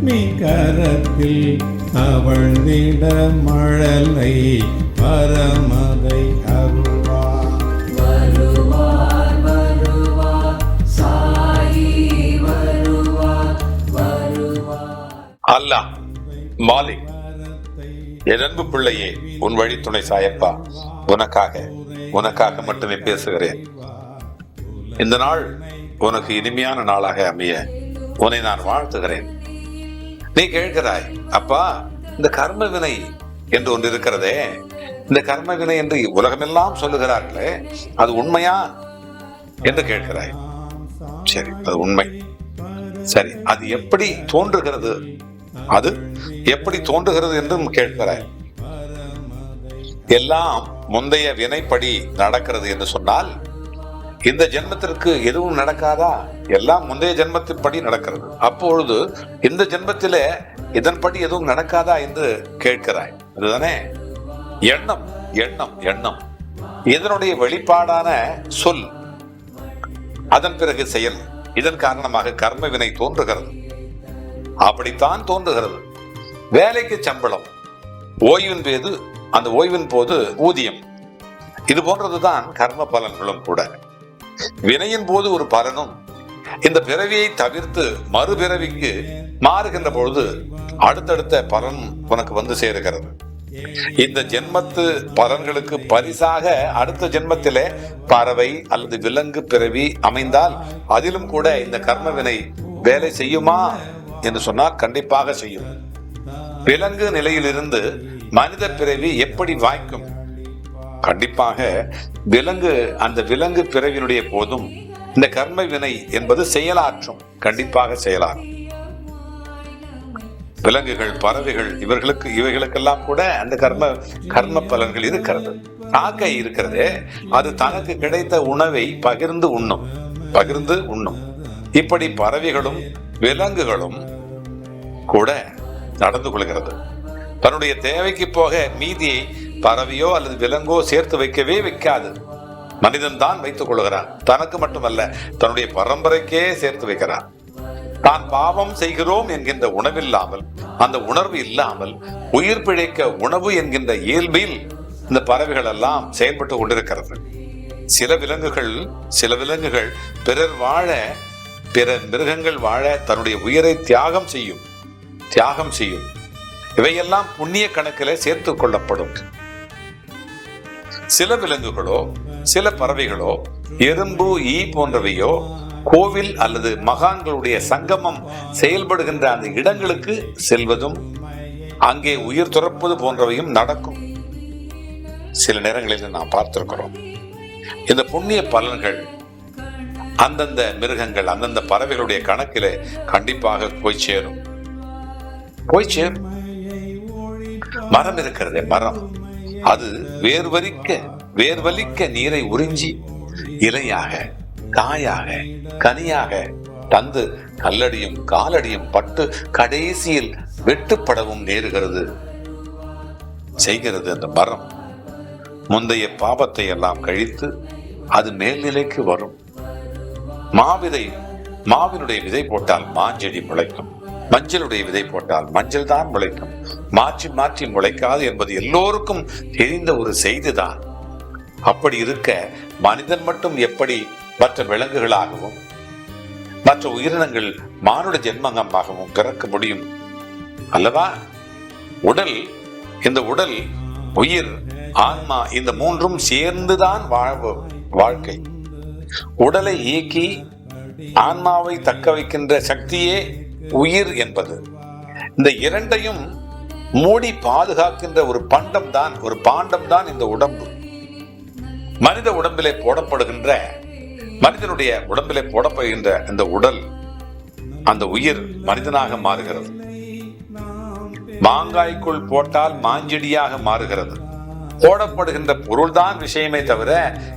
பரலட்சுமி கரத்தில் தவழ்ந்திட மழலை பரமதை அருள்வார். வருவார் வருவார் சாயி வருவார் வருவார். அல்லாஹ் மாலிக் என் அன்பு பிள்ளையே உன் வழித்துணை சாயப்பா உனக்காக உனக்காக மட்டுமே பேசுகிறேன். இந்த நாள் உனக்கு இனிமையான நாளாக அமைய உன்னை நான் வாழ்த்துகிறேன். நீ கேட்கிறாய் அப்பா இந்த கர்ம வினை என்று ஒன்று இருக்கிறதே இந்த கர்ம வினை என்று உலகமெல்லாம் சொல்லுகிறார்களே அது உண்மையா என்று கேட்கிறாய். சரி அது உண்மை. சரி அது எப்படி தோன்றுகிறது? அது எப்படி தோன்றுகிறது என்றும் கேட்கிறாய். எல்லாம் முந்தைய வினைப்படி நடக்கிறது என்று சொன்னால் இந்த ஜென்மத்திற்கு எதுவும் நடக்காதா? எல்லாம் முந்தைய ஜென்மத்தின்படி நடக்கிறது. அப்பொழுது இந்த ஜென்மத்திலே இதன்படி எதுவும் நடக்காதா என்று கேட்கிறாய். அதுதானே? எண்ணம் எண்ணம் எண்ணம். இதனுடைய வெளிப்பாடான சொல் அதன் பிறகு செயல். இதன் காரணமாக கர்ம வினை தோன்றுகிறது. அப்படித்தான் தோன்றுகிறது. வேலைக்கு சம்பளம். ஓய்வின் போது அந்த ஓய்வின் போது ஊதியம். இது போன்றதுதான் கர்ம பலன்களும் கூட. வினையின் போது ஒரு பலனும் இந்த பிறவியை தவிர்த்து மறுபிறவிக்கு மாறுகின்ற பொழுது அடுத்தடுத்த பலன் உனக்கு வந்து சேருகிறது. இந்த ஜென்மத்து பலன்களுக்கு பரிசாக அடுத்த ஜென்மத்திலே பறவை அல்லது விலங்கு பிறவி அமைந்தால் அதிலும் கூட இந்த கர்ம வினை வேலை செய்யுமா என்று சொன்னால் கண்டிப்பாக செய்யும். விலங்கு நிலையிலிருந்து மனித பிறவி எப்படி வாய்க்கும்? கண்டிப்பாக விலங்கு அந்த விலங்கு பிறவினுடைய போதும் இந்த கர்ம வினை என்பது செயலாற்றும் கண்டிப்பாக செயலாற்றும் விலங்குகள் பறவைகள் இவர்களுக்கு இவைகளுக்கெல்லாம் கூட அந்த கர்ம கர்ம பலன்கள் இருக்கிறது. காக்கை இருக்கிறதே. அது தனக்கு கிடைத்த உணவை பகிர்ந்து உண்ணும். பகிர்ந்து உண்ணும். இப்படி பறவைகளும் விலங்குகளும் கூட நடந்து கொள்கிறது. தன்னுடைய தேவைக்கு போக மீதியை பறவையோ அல்லது விலங்கோ சேர்த்து வைக்கவே வைக்காது. மனிதன் தான் வைத்துக் கொள்கிறான். தனக்கு மட்டுமல்ல தன்னுடைய பரம்பரைக்கே சேர்த்து வைக்கிறான். தான் பாவம் செய்கிறோம் என்கின்ற உணவில்லாமல் அந்த உணர்வு இல்லாமல் உயிர் பிழைக்க உணவு என்கின்ற இயல்பில் இந்த பறவைகள் எல்லாம் செயல்பட்டு கொண்டிருக்கிறது. சில விலங்குகள் சில விலங்குகள் பிறர் வாழ பிற மிருகங்கள் வாழ தன்னுடைய உயிரை தியாகம் செய்யும் தியாகம் செய்யும். இவையெல்லாம் புண்ணிய கணக்கிலே சேர்த்துக் கொள்ளப்படும். சில விலங்குகளோ சில பறவைகளோ எறும்பு ஈ போன்றவையோ கோவில் அல்லது மகான்களுடைய சங்கமம் செயல்படுகின்ற அந்த இடங்களுக்கு செல்வதும் அங்கே உயிர் துறப்பது போன்றவையும் நடக்கும். சில நேரங்களில் நாம் பார்த்திருக்கிறோம். இந்த புண்ணிய பலன்கள் அந்தந்த மிருகங்கள் அந்தந்த பறவைகளுடைய கணக்கிலே கண்டிப்பாக போய் சேரும். போய் சேரும். மரம் இருக்கிறது மரம். அது வேர்வரிக்க வேர்வலிக்க நீரை உறிஞ்சி இலையாக காயாக கனியாக தந்து கல்லடியும் காலடியும் பட்டு கடைசியில் வெட்டுப்படவும் நேருகிறது. செய்கிறது அந்த மரம். முந்தைய பாபத்தை எல்லாம் கழித்து அது மேல்நிலைக்கு வரும். மாவிதை மாவினுடைய விதை போட்டால் மாஞ்செடி முளைக்கும். மஞ்சளுடைய விதை போட்டால் மஞ்சள் தான் முளைக்கும். மாற்றி மாற்றி முளைக்காது என்பது எல்லோருக்கும் தெரிந்த ஒரு செய்திதான். அப்படி இருக்க மனிதன் மட்டும் எப்படி மற்ற விலங்குகளாகவும் மற்ற உயிரினங்கள் மானுட ஜென்மங்கமாகவும் பிறக்க முடியும்? அல்லவா? உடல் இந்த உடல் உயிர் ஆன்மா இந்த மூன்றும் சேர்ந்துதான் வாழ்வு வாழ்க்கை. உடலை இயக்கி ஆன்மாவை தக்க வைக்கின்ற சக்தியே உயிர் என்பது. இந்த இரண்டையும் மூடி பாதுகாக்கின்ற ஒரு பண்டம் தான் ஒரு பாண்டம் தான் இந்த உடம்பு. மனித உடம்பிலே போடப்படுகின்ற மனிதனுடைய உடம்பிலே போடப்படுகின்ற இந்த உடல் அந்த உயிர் மனிதனாக மாறுகிறது. மாங்காய்க்குள் போட்டால் மாஞ்செடியாக மாறுகிறது. போடப்படுகின்ற பொருள்தான் விஷயமே தவிர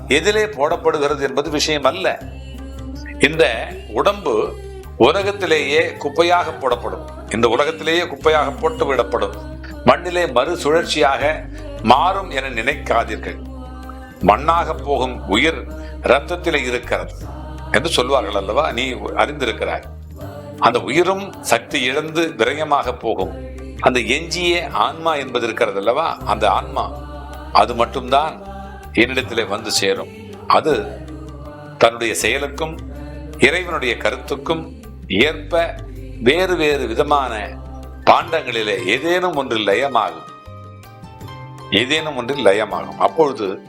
எதிலே போடப்படுகிறது என்பது விஷயம் அல்ல இந்த உடம்பு உலகத்திலேயே குப்பையாக போடப்படும். இந்த உலகத்திலேயே குப்பையாக போட்டு விடப்படும். மண்ணிலே மறு சுழற்சியாக மாறும் என நினைக்காதீர்கள். மண்ணாக போகும் உயிர் ரத்தத்திலே இருக்கிறது. என்று சொல்வார்கள் அல்லவா? நீ அறிந்திருக்கிறாய். அந்த உயிரும் சக்தி இழந்து விரயமாக போகும். அந்த எஞ்சிய ஆன்மா என்பது இருக்கிறது அல்லவா? அந்த ஆன்மா. அது மட்டும்தான் என்னிடத்திலே வந்து சேரும். அது தன்னுடைய செயலுக்கும் இறைவனுடைய கருத்துக்கும் ஏற்ப வேறு வேறு விதமான பாண்டங்களிலே ஏதேனும் ஒன்று லயமாகும். ஏதேனும் ஒன்றில் லயமாகும். அப்பொழுது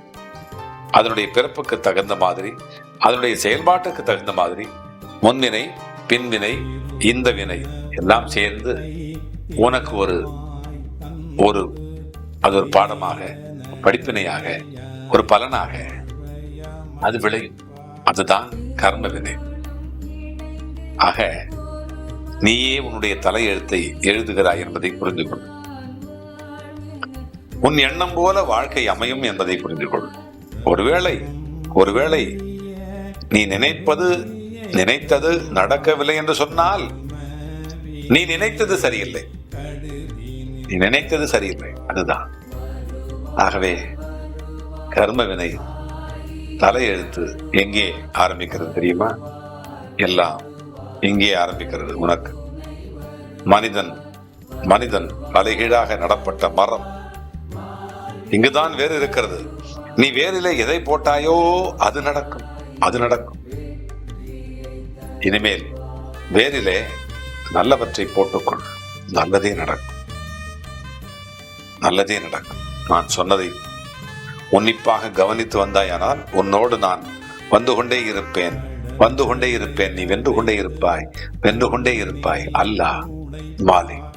அதனுடைய பிறப்புக்கு தகுந்த மாதிரி அதனுடைய செயல்பாட்டுக்கு தகுந்த மாதிரி முன்வினை பின்வினை இந்த வினை எல்லாம் சேர்ந்து உனக்கு ஒரு ஒரு அது ஒரு பாடமாக படிப்பினையாக ஒரு பலனாக அது விளையும். அதுதான் கர்ம வினை. ஆக நீயே உன்னுடைய தலையெழுத்தை எழுதுகிறாய் என்பதை புரிந்து கொள் உன் எண்ணம் போல வாழ்க்கை அமையும் என்பதை புரிந்து கொள் ஒருவேளை ஒருவேளை நீ நினைப்பது நினைத்தது நடக்கவில்லை என்று சொன்னால் நீ நினைத்தது சரியில்லை. நீ நினைத்தது சரியில்லை. அதுதான். ஆகவே கர்ம வினை தலையெழுத்து எங்கே ஆரம்பிக்கிறது தெரியுமா? எல்லாம் இங்கே ஆரம்பிக்கிறது. உனக்கு மனிதன் மனிதன் தலைகீழாக நடப்பட்ட மரம். இங்குதான் வேறு இருக்கிறது. நீ வேரிலே எதை போட்டாயோ அது நடக்கும் அது நடக்கும். இனிமேல் வேரிலே நல்லவற்றை போட்டுக்கொள். நல்லதே நடக்கும். நல்லதே நடக்கும். நான் சொன்னதை உன்னிப்பாக கவனித்து வந்தாயானால் உன்னோடு நான் வந்து கொண்டே இருப்பேன். வந்து கொண்டே இருப்பேன். நீ வென்று கொண்டே இருப்பாய். வென்று கொண்டே இருப்பாய். அல்லாஹ் மாலிக்.